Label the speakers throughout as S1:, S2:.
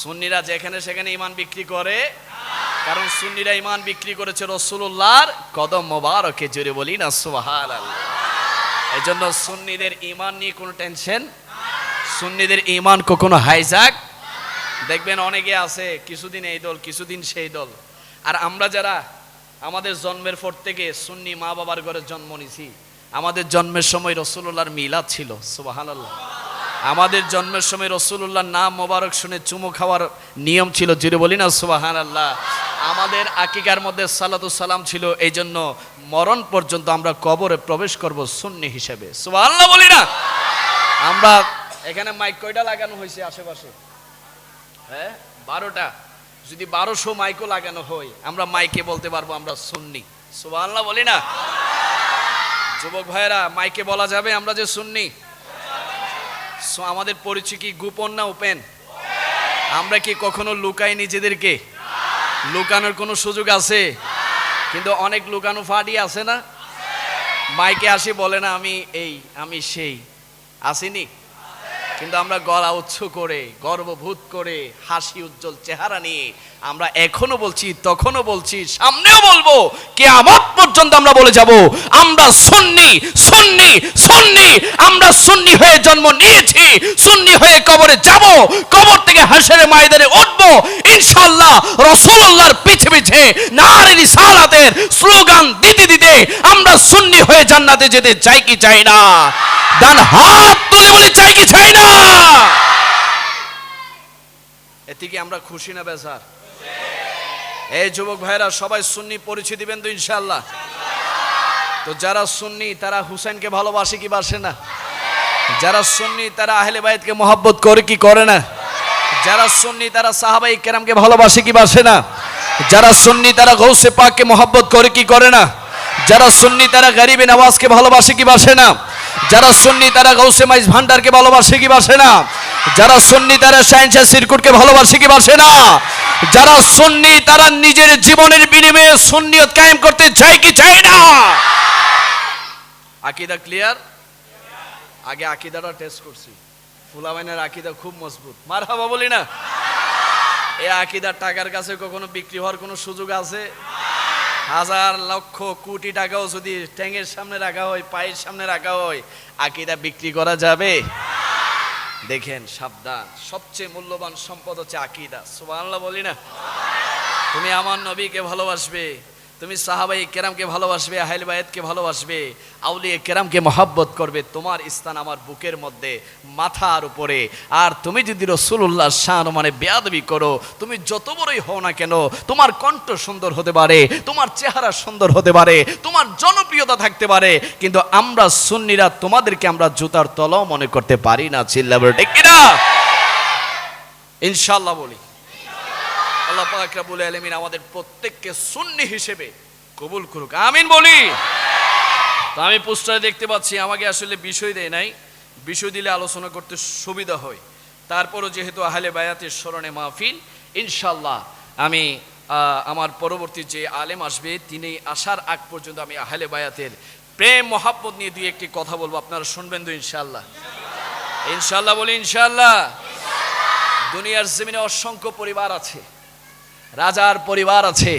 S1: সুন্নিরা যেখানে সেখানে ইমান বিক্রি করে। কারণ সুন্নিরা ইমান বিক্রি করেছে রসুল্লাহর কদম মোবারকে জুড়ে বলি না সুহাল এই জন্য সুন্নিদের ইমান নিয়ে কোনো টেনশন, সুন্নিদের ইমান কখনো হাইজাক দেখবেন অনেকে আছে, কিছুদিন এই দল, কিছুদিন সেই দল। আর আমরা যারা আমাদের জন্মের পর থেকে সুন্নি মা বাবার ঘরে জন্ম নিছি, আমাদের জন্মের সময় রসুল্লাহর মিলাদ ছিল, সুবাহানাল্লাহ। আমাদের জন্মের সময় রসুল্লাহর নাম মোবারক শুনে চুমু খাওয়ার নিয়ম ছিল জুড়ে বলি না সুবাহান আল্লাহ আমাদের আকিকার মধ্যে সালাতু সালাম ছিল, এই জন্য মরণ পর্যন্ত আমরা কবরে প্রবেশ করব সুন্নি হিসেবে। সুবাহ বলি না? আমরা এখানে মাইক কয়টা লাগানো হয়েছে আশেপাশে? হ্যাঁ বারোটা। যদি বারোশো মাইকও লাগানো হয়, আমরা মাইকে বলতে পারব আমরা শুননি সুবহানাল্লাহ বলি না? যুবক ভাইয়েরা মাইকে বলা যাবে আমরা যে শুননি সো আমাদের পরিচয় কি গোপন না ওপেন? আমরা কি কখনো লুকাই নিজেদেরকে? লুকানোর কোনো সুযোগ আছে? কিন্তু অনেক লুকানো ফাটি আছে না? মাইকে আসি বলে না, আমি এই, আমি সেই। আসিনি? কিন্তু আমরা গলা উচ্চ করে গর্বভূত করে, হাসি উজ্জ্বল চেহারা নিয়ে আমরা এখনও বলছি তখনও বলছি, সামনেও বলব কে আমার পর্যন্ত আমরা বলে যাব, আমরা সুন্নি সুন্নি সুন্নি, আমরা সুন্নি হয়ে জন্ম নিয়েছি, সুন্নি হয়ে কবরে যাব, কবর থেকে হাসের ময়দানে উঠবো। ইনশাআল্লাহ রসুল্লাহর পিছে পিছে নারী রিসালাতের স্লোগান দিতে দিতে আমরা সুন্নি হয়ে জান্নাতে যেতে চাই কি চাই না? ডান হাত তুলে বলি চাই কি চাই না? এতে কি আমরা খুশি না বেজার? এই যুবক ভাইরা, সবাই সুন্নি পরিচয় দিবেন তো ইনশাল্লাহ তো যারা সুন্নি, তারা হুসেনকে ভালোবাসে কি বাসে না? যারা সুন্নি, তারা আহলে বাইতকে মহব্বত করে কি করে না? যারা সুন্নি, তারা সাহাবাই কেরামকে ভালোবাসে কি বাসে না? যারা সুন্নি, তারা গৌসে পাককে মহব্বত করে কি করে না? যারা সুন্নি, তারা গরিবে নওয়াজকে ভালোবাসে কি বাসে না? যারা সুন্নি, তারা গৌসে মাইজ ভান্ডারকে ভালোবাসে কি বাসে না? যারা সুন্নি, তারা সায়েন্সের সিরকুটকে ভালোবাসে কি বাসে না? যারা সুন্নি, তারা নিজের জীবনের বিনিময়ে সুন্নিয়ত কায়েম করতে চায় কি চায় না? আকিদা ক্লিয়ার আগে আকিদাটা টেস্ট করছি। ফুলাবাইনের আকিদা খুব মজবুত। মার হাবা বলি না। এই আকিদার টাকার কাছে কখনো বিক্রি হওয়ার কোনো সুযোগ আছে? হাজার লক্ষ কোটি টাকাও যদি ট্যাঙ্গের সামনে রাখা হয়, পায়ের সামনে রাখা হয়, আকিদা বিক্রি করা যাবে? দেখেন, সাবধান। সবচেয়ে মূল্যবান সম্পদ হচ্ছে আকিদা। সুবহানাল্লাহ বলি না? তুমি আমার নবীকে ভালোবাসবে। তুমি সাহাবাই কেরামকে ভালোবাসবে, আহেল বায়েতকে ভালোবাসবে, আউলিয়ে কেরামকে মহাব্বত করবে, তোমার স্থান আমার বুকের মধ্যে, মাথার উপরে। আর তুমি যদি রসুল্লাহ শাহ মানে বেয়াদবি করো, তুমি যত বড়ই হও না কেন, তোমার কণ্ঠ সুন্দর হতে পারে, তোমার চেহারা সুন্দর হতে পারে, তোমার জনপ্রিয়তা থাকতে পারে, কিন্তু আমরা সুন্নিরা তোমাদেরকে আমরা জুতার তলাও মনে করতে পারি না কিনা? ইনশাল্লাহ বলি। আল্লাহ পাক রাব্বুল আলামিন আমাদের প্রত্যেককে সুন্নি হিসেবে কবুল করুক। আমিন বলি। তো আমি পোস্টারে দেখতে পাচ্ছি, আমাকে আসলে বিষয় দেয় নাই। বিষয় দিলে আলোচনা করতে সুবিধা হয়। তারপরও যেহেতু আহলে বায়াতের স্মরণে মাহফিল ইনশাল্লাহ আমি আমার পরবর্তী যে আলেম আসবে তিনি আসার আগ পর্যন্ত আমি আহলে বায়াতের প্রেম, মহাব্বত নিয়ে দুই একটি কথা বলব। আপনারা শুনবেন তো ইনশাল্লাহ ইনশাল্লাহ বলি ইনশাল্লাহ দুনিয়ার জমিনে অসংখ্য পরিবার আছে। রাজার পরিবার আছে,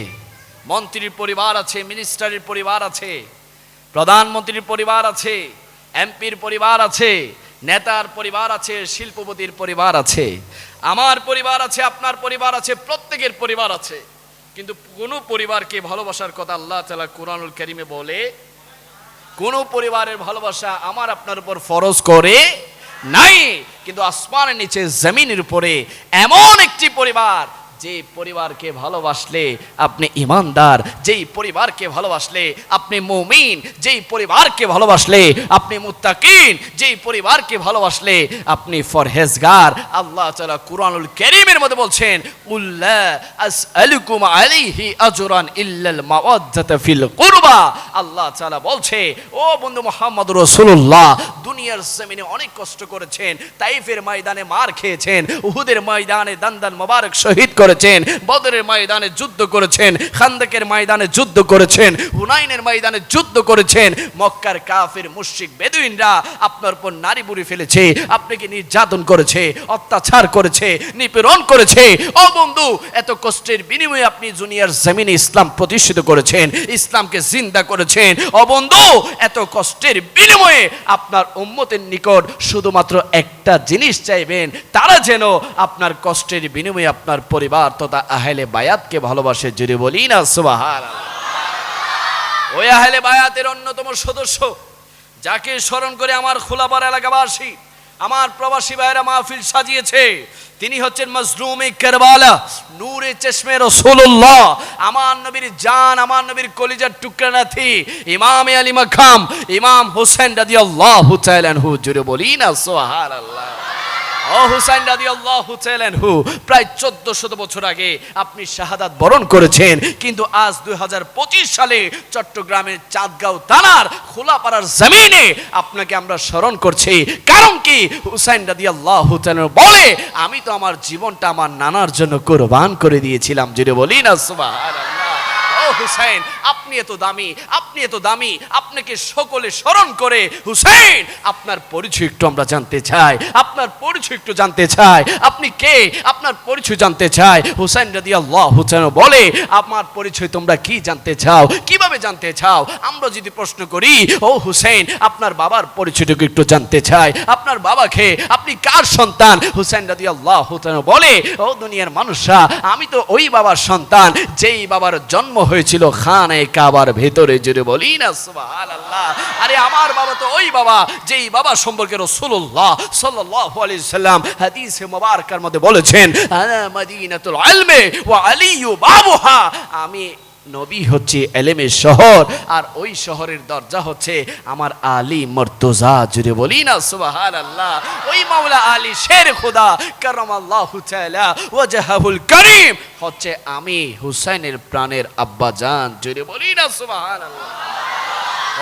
S1: মন্ত্রীর পরিবার আছে মিনিস্টারের পরিবার আছে, প্রধানমন্ত্রীর পরিবার আছে এমপির পরিবার আছে, নেতার পরিবার আছে, শিল্পপতির পরিবার আছে। আমার পরিবার আছে, আপনার পরিবার আছে, প্রত্যেকের পরিবার আছে। কিন্তু কোনো পরিবারকে ভালোবাসার কথা আল্লাহ তালা কোরআনুল করিমে বলে, কোন পরিবারের ভালোবাসা আমার আপনার উপর ফরজ করে নাই, কিন্তু আসমানের নিচে, জমিনের উপরে এমন একটি পরিবার যে পরিবারকে ভালোবাসলে আপনি ইমানদার, যেই পরিবারকে ভালোবাসলে আপনি মুমিন, যেই পরিবারকে ভালোবাসলে আপনি মুত্তাকিন, যেই পরিবারকে ভালোবাসলে আপনি ফরহেজগার। আল্লাহ তাআলা কুরআনুল কারীমের মধ্যে বলছেন উল্লা আসআলুকুম আলাইহি আজরান ইল্লাল ফিল কুরবা। আল্লাহ তাআলা বলছে, ও বন্ধু মোহাম্মদ রাসূলুল্লাহ, দুনিয়ার জমিনে অনেক কষ্ট করেছেন, তাইফের ময়দানে মার খেয়েছেন, উহুদের ময়দানে দান্দান মোবারক শহীদ করেছেন। করেছেন, বদরের ময়দানে যুদ্ধ করেছেন, খান্দাকের ময়দানে যুদ্ধ করেছেন, হুনাইনের ময়দানে যুদ্ধ করেছেন, মক্কার কাফের, মুশরিক, বেদুইনরা আপনার উপর নারী বুড়ি ফেলেছে আপনাকে নির্যাতন করেছে, অত্যাচার করেছে, নিপীড়ন করেছে? ও বন্ধু, এত কষ্টের বিনিময়ে আপনি জুনিয়র জমিনে ইসলাম প্রতিষ্ঠিত করেছেন, ইসলামকে জিন্দা করেছেন। ও বন্ধু, এত কষ্টের বিনিময়ে আপনার উম্মতের নিকট শুধুমাত্র একটা জিনিস চাইবেন, তারা যেন আপনার কষ্টের বিনিময়ে আপনার পরিবার তথা আহেলে বায়াতকে ভালোবাসে জুড়ে বলি না সুবাহার ওই আহেলে বায়াতের অন্যতম সদস্য, যাকে স্মরণ করে আমার খোলাপাড়া এলাকাবাসী, আমার প্রবাসী ভাইয়েরা মাহফিল সাজিয়েছে, তিনি হচ্ছেন মজলুমে কেরবালা, নূরে চশমে রসুল্লাহ আমার নবীর জান, আমার নবীর কলিজার টুকরা নাথি ইমাম আলী মাখাম ইমাম হোসেন রাদি আল্লাহ হু জুড়ে বলি না সোহার আল্লাহ ও হুসাইন রাদি আল্লাহ হু প্রায় চোদ্দ শত বছর আগে আপনি শাহাদাত বরণ করেছেন, কিন্তু আজ দু হাজার পঁচিশ সালে চট্টগ্রামের চাঁদগাঁও থানার খোলাপাড়ার জমিনে আপনাকে আমরা স্মরণ করছি। কারণ কি? হুসাইন রাদি আল্লাহ বলে, আমি তো আমার জীবনটা আমার নানার জন্য কোরবান করে দিয়েছিলাম। যেটা বলি না ও হুসাইন, আপনি এত দামি, আপনি এত দামি, আপনাকে সকলে স্মরণ করে, হুসাইন, আপনার পরিচয় একটু আমরা জানতে চাই, আপনার পরিচয় একটু জানতে চাই আপনি কে? আপনার পরিচয় জানতে চাই। হুসাইন রাদি আল্লাহ হুসাইন বলে, আমার পরিচয় তোমরা কি জানতে চাও? কীভাবে জানতে চাও? আমরা যদি প্রশ্ন করি, ও হুসেন আপনার বাবার পরিচয়টুকু একটু জানতে চাই। আপনার বাবাকে আপনি কার সন্তান? হুসেন রাদি আল্লাহ হুসাইন বলে, ও দুনিয়ার মানুষরা, আমি তো ওই বাবার সন্তান, যেই বাবার জন্ম হয়েছিল খানে কাবার ভেতরে জুড়ে বলি না আরে আমার বাবা তো ওই বাবা, যেই বাবা সম্পর্কে রাসূলুল্লাহ সাল্লাল্লাহু আলাইহি সাল্লাম হাদিসে মুবারকার মধ্যে বলেছেন আমি নবী হচ্ছে এলেমের শহর, আর ওই শহরের দরজা হচ্ছে আমার আলী মর্তজা। জুড়ে বলি না সুবাহান আল্লাহ ওই মাওলা আলী শের খোদা করম আল্লাহ ওয়াজাহুল করিম, হচ্ছে আমি হুসাইনের প্রাণের আব্বা জান জুড়ে বলি না সুবাহান আল্লাহ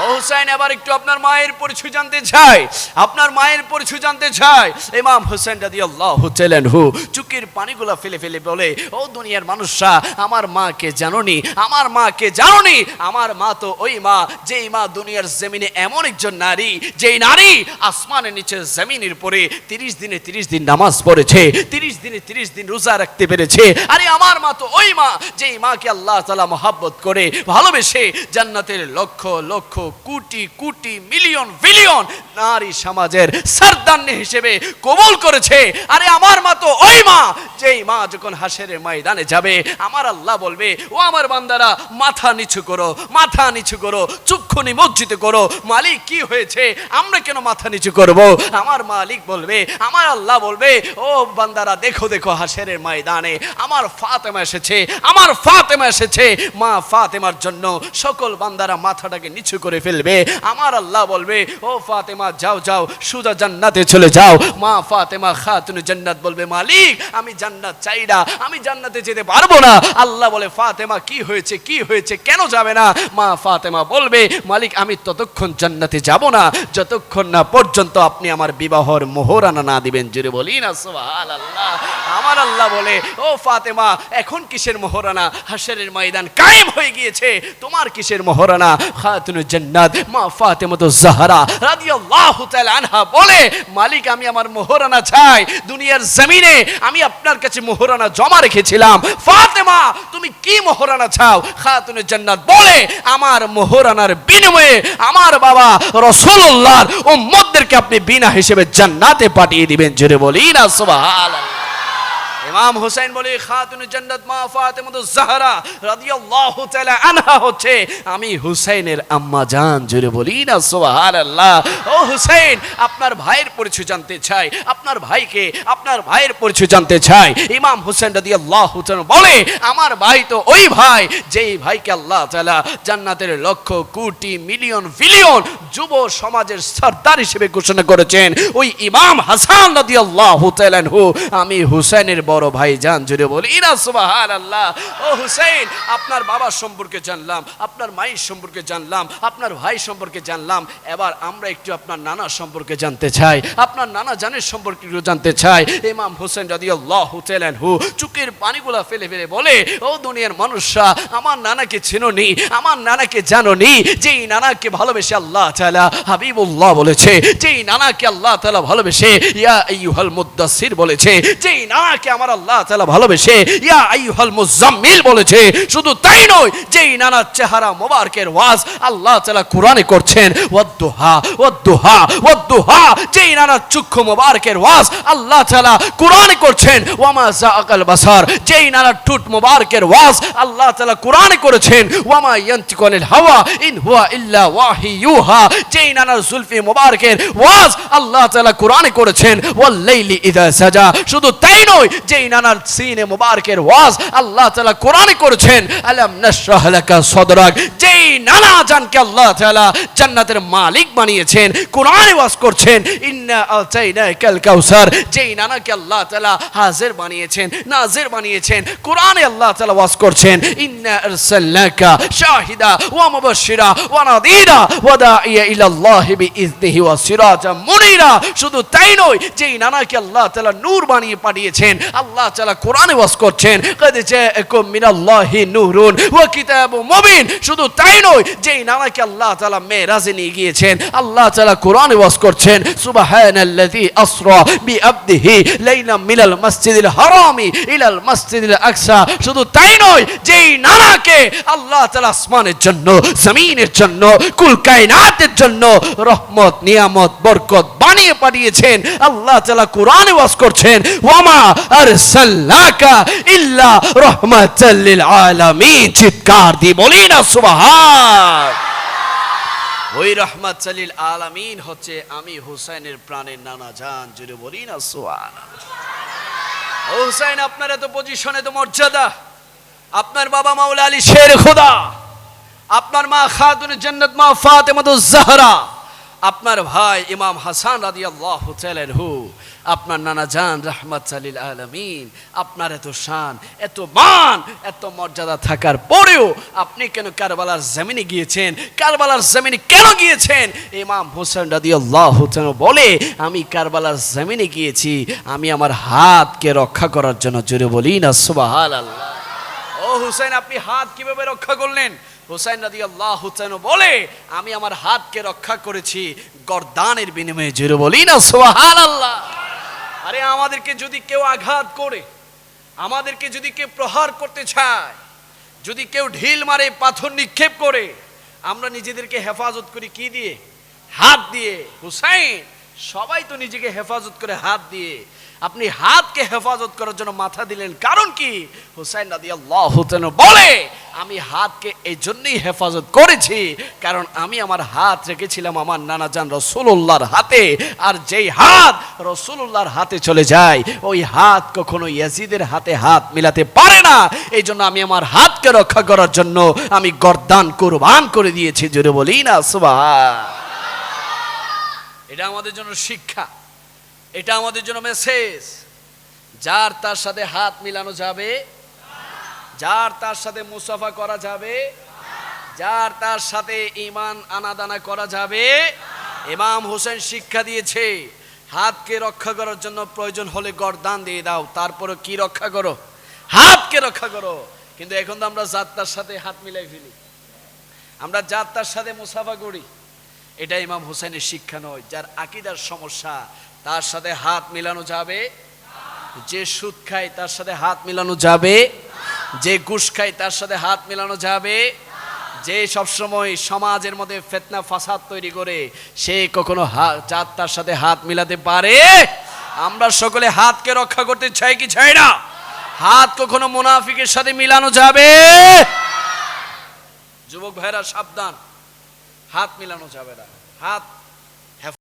S1: ও হুসাইন এবার একটু আপনার মায়ের পরিচয় জানতে চাই আপনার মায়ের পরিচয় জানতে চাই ইমাম হুসেন রাদি আল্লাহ হুচেলেন হু চুকির পানিগুলা ফেলে ফেলে বলে, ও দুনিয়ার মানুষরা, আমার মাকে জানোনি, আমার মাকে জানোনি, আমার মা তো ওই মা, যেই মা দুনিয়ার জমিনে এমন একজন নারী, যেই নারী আসমানের নিচে জমিনের পরে তিরিশ দিনে তিরিশ দিন নামাজ পড়েছে, তিরিশ দিনে তিরিশ দিন রোজা রাখতে পেরেছে। আরে আমার মা তো ওই মা, যেই মাকে আল্লাহ তালা মহাব্বত করে, ভালোবেসে জান্নাতের লক্ষ লক্ষ কোটি কোটি, মিলিয়ন, বিলিয়ন নারী সমাজের সর্দান্নি হিসেবে কবুল করেছে। আরে আমার মা তো ওই মা, যেই মা যখন হাসের ময়দানে যাবে, আমার আল্লাহ বলবে, ও আমার বান্দারা, মাথা নিচু করো, মাথা নিচু করো চক্ষু নিমজ্জিত করো। মালিক, কি হয়েছে? আমরা কেন মাথা নিচু করব? আমার মালিক বলবে, আমার আল্লাহ বলবে, ও বান্দারা, দেখো দেখো হাসের ময়দানে, আমার ফাতেমা এসেছে, আমার ফাতেমা এসেছে। মা ফাতেমার জন্য সকল বান্দারা মাথাটাকে নিচু করে ফেলবে। আমার আল্লাহ বলবে, ও ফাতেমা, যাও যাও, সুজা জান্নাতে চলে যাও। মা ফাতেমা খাতুন জান্নাত বলবে, মালিক, আমি জান্নাত চাই না, আমি জান্নাতে যেতে পারব না। আল্লাহ বলে, ফাতেমা, কি হয়েছে কি হয়েছে, কেন যাবে না? মা ফাতেমা বলবে, মালিক, আমি ততক্ষণ জান্নাতে যাব না, যতক্ষণ না পর্যন্ত আপনি আমার বিবাহর মোহরানা না দিবেন। জুড়ে বলি না সোহাল আল্লাহ আমার আল্লাহ বলে, ও ফাতেমা, এখন কিসের মোহরানা? হাসরের ময়দান কায়েম হয়ে গিয়েছে, তোমার কিসের মোহরানা? খাতুন জান্নাত। মা ফাতেমা তো জাহরা রাদিয়াল্লাহু তাআলা আনহা বলে, মালিক, আমি আমার মোহরানা চাই। দুনিয়ার জমিনে আমি আপনার কাছে মোহরানা জমা রেখেছিলাম। ফাতেমা, তুমি কি মোহরানা চাও? খাতুনের জান্নাত বলে, আমার মোহরানার বিনিময়ে আমার বাবা রসুল্লাহর উম্মতদেরকে আপনি বিনা হিসেবে জান্নাতে পাঠিয়ে দিবেন। জোরে বলি না, সুবহানাল্লাহ। ইমাম হোসেন বলে, খাতুন জান্নাত মা ফাতেমা জাহরা, রাদিয়াল্লাহু তাআলা আনহা হচ্ছে। আমি হুসাইনের আম্মা জান জুড়ে বলি না, সুবহানাল্লাহ। ও হুসাইন, আপনার ভাইয়ের পরিচয় জানতে চাই, আপনার ভাইকে, আপনার ভাইয়ের পরিচয় জানতে চাই। ইমাম হোসেন রাদিয়াল্লাহু তাআলা বলে, আমার ভাই তো ওই ভাই, যেই ভাইকে আল্লাহ তাআলা জান্নাতের লক্ষ, কোটি, মিলিয়ন, বিলিয়ন যুব সমাজের সর্দার হিসেবে ঘোষণা করেছেন। ওই ইমাম হাসান রাদিয়াল্লাহু তাআলা আমি হুসাইনের বড় ভাই যান জুড়ে বলি না সুবাহান আল্লাহ ও হুসেন আপনার বাবার সম্পর্কে জানলাম, আপনার মায়ের সম্পর্কে জানলাম, আপনার ভাই সম্পর্কে জানলাম, এবার আমরা একটু আপনার নানা সম্পর্কে জানতে চাই, আপনার নানা জানের সম্পর্কে একটু জানতে চাই। ইমাম হোসেন যদি আল্লাহ হুতেলেন হু চুকের পানিগুলা ফেলে ফেলে বলে, ও দুনিয়ার মানুষরা, আমার নানাকে চেননি, আমার নানাকে জানোনি, যেই নানাকে ভালোবেসে আল্লাহ তাআলা হাবিবুল্লাহ বলেছে, যেই নানাকে আল্লাহ তাআলা ভালোবেসে ইয়া আইয়ুহাল মুদ্দাসসির বলেছে, যেই নানাকে আমার আল্লাহ তাআলা ভালোবেসে, ইয়া আইয়ুহাল মুজাম্মিল বলেছে, শুধু তাই নয়, যেই নানার চেহারা মোবারকের ওয়াজ আল্লাহ তাআলা কোরআনে করছেন, ওয়াদ্দুহা ওয়াদ্দুহা ওয়াদ্দুহা, যেই নানার চক্ষু মোবারকের ওয়াজ আল্লাহ তাআলা কোরআনে করছেন, ওয়ামা জাআকাল বাসার, যেই নানার ঠুট মোবারকের ওয়াজ আল্লাহ তাআলা কোরআনে করেছেন, ওয়ামা ইয়ান্তিকু আনিল হাওয়া, ইন হুয়া ইল্লা ওয়াহিয়ুহা, যেই নানার জুলফি মোবারকের ওয়াজ আল্লাহ তাআলা কোরআনে করেছেন ওয়াল লাইলি ইযা সাজা, শুধু তাই নয় যেই নানার সিনে মোবারকের ওয়াজ আল্লাহ তাআলা কোরআনে করেছেন, আলাম নাশরাহ লাকা সদরাক। যেই নানা জানকে আল্লাহ তাআলা জান্নাতের মালিক বানিয়েছেন, কোরআনে ওয়াজ করছেন, ইন্না আতাইনাকাল কাউসার। যেই নানাকে আল্লাহ তাআলা হাজির বানিয়েছেন, নাজির বানিয়েছেন, কোরআনে আল্লাহ তাআলা ওয়াজ করছেন, ইন্না আরসালনাকা শাহিদা ওয়া মুবাশশিরা ওয়া নাদিরা ওয়া দাইয়া ইলা আল্লাহ বিইذনিহি ওয়া সিরাজা মুনিরা। শুধু তাই নয়, যেই নানাকে আল্লাহ তাআলা নূর বানিয়ে পাঠিয়েছেন, আল্লাহ তাআলা কোরআনে ওয়াজ করছেন, কদ জাআকুম মিনাল্লাহি নূরুন ওয়া কিতাবুম মুবিন। শুধু তাই নয়, যেই নানাকে আল্লাহ তাআলা মেরাজে নিয়ে গিয়েছেন, আল্লাহ তাআলা কোরআনে ওয়াজ করছেন, সুবহানাল্লাযী আসরা বিআবদিহি লাইলা মিনাল মসজিদিল হারামি ইলাল মসজিদিল আকসা। শুধু তাই নয়, যেই নানাকে আল্লাহ তাআলা আসমানের জন্য, জমিনের জন্য, কুল কায়নাতের জন্য রহমত, নিয়ামত, বরকত বানিয়ে পাঠিয়েছেন, আল্লাহ তাআলা কোরআনে ওয়াজ করছেন ওয়ামা আরসালনাকা ইল্লা রাহমাতাল লিল আলামিন। চিৎকার দিয়ে বলি না, সুবহান। ওই রহমত চালিল আলামিন হচ্ছে আমি হুসাইনের প্রাণের নানা জান জুড়ে বলি না, সুবহান। হুসাইন, আপনার এত পজিশন এত মর্যাদা। আপনার বাবা মাওলা আলী শের খোদা। আপনার মা খাতুন জান্নাত মা ফাতেমাতুজ জাহরা। আপনার ভাই ইমাম হাসান রাদিয়াল্লাহু তাআলা হু আপনার নানা জান রাহমাত সালিল আলামিন, আপনার এত শান, এত মান, এত মর্যাদা থাকার পরেও আপনি কেন কারবালার জমিনে গিয়েছেন? কারবালার জমিনে কেন গিয়েছেন? ইমাম হোসেন রাদিয়াল্লাহু তাআলা বলে, আমি কারবালার জমিনে গিয়েছি, আমি আমার হাতকে রক্ষা করার জন্য। জোরে বলি না, সুবহানাল্লাহ। ও হুসাইন আপনি হাত কীভাবে রক্ষা করলেন? হুসাইন রাদি আল্লাহ হুসাইন বলে, আমি আমার হাতকে রক্ষা করেছি গরদানের বিনিময়ে। জুড়ে বলি না সোহান আল্লাহ আরে আমাদেরকে যদি কেউ আঘাত করে, আমাদেরকে যদি কেউ প্রহার করতে চায়, যদি কেউ ঢিল মারে, পাথর নিক্ষেপ করে, আমরা নিজেদেরকে হেফাজত করি কি দিয়ে? হাত দিয়ে। হুসাইন, সবাই তো নিজেকে হেফাজত করে হাত দিয়ে। আপনি হাতকে হেফাজত করার জন্য মাথা দিলেন। কারণ কি? হুসাইন রাদি আল্লাহ বলে, আমি হাতকে এই জন্যই হেফাজত করেছি, কারণ আমি আমার হাত রেখেছিলাম আমার নানা জান রসুল্লাহর হাতে, আর যেই হাত রসুল্লাহর হাতে চলে যায়, ওই হাত কখনো ইয়াজিদের হাতে হাত মিলাতে পারে না। এই জন্য আমি আমার হাতকে রক্ষা করার জন্য আমি গরদান, কুরবান করে দিয়েছি, জোরে বলি না, সুবহান। এটা আমাদের জন্য শিক্ষা। এটা আমাদের জন্য মেসেজ যার তার সাথে হাত মিলানো যাবে, যার তার সাথে মুসাফা করা যাবে, যার তার সাথে ইমান আনাদানা করা যাবে, ইমাম হোসেন শিক্ষা দিয়েছে, হাতকে রক্ষা করার জন্য প্রয়োজন হলে গরদান দিয়ে দাও তারপরে কি রক্ষা করো? হাতকে রক্ষা করো। কিন্তু এখন তো আমরা যাত্রার সাথে হাত মিলাই ফেলি। আমরা যাত্রার সাথে মুসাফা করি। এটা ইমাম হোসেনের শিক্ষা নয়, যার আকিদার সমস্যা তার সাথে হাত মিলানো যাবে? যে সুদ খায় তার সাথে হাত মিলানো যাবে? যে ঘুষ খায় তার সাথে হাত মিলানো যাবে? যে সবসময় সমাজের মধ্যে ফেতনা, ফাসাদ তৈরি করে, সে কখনো চার তার সাথে হাত মিলাতে পারে? আমরা সকলে হাতকে রক্ষা করতে চাই কি চাই না? হাত কখনো মুনাফিকের সাথে মিলানো যাবে? যুবক ভাইরা, সাবধান। হাত মিলানো যাবে না। হাত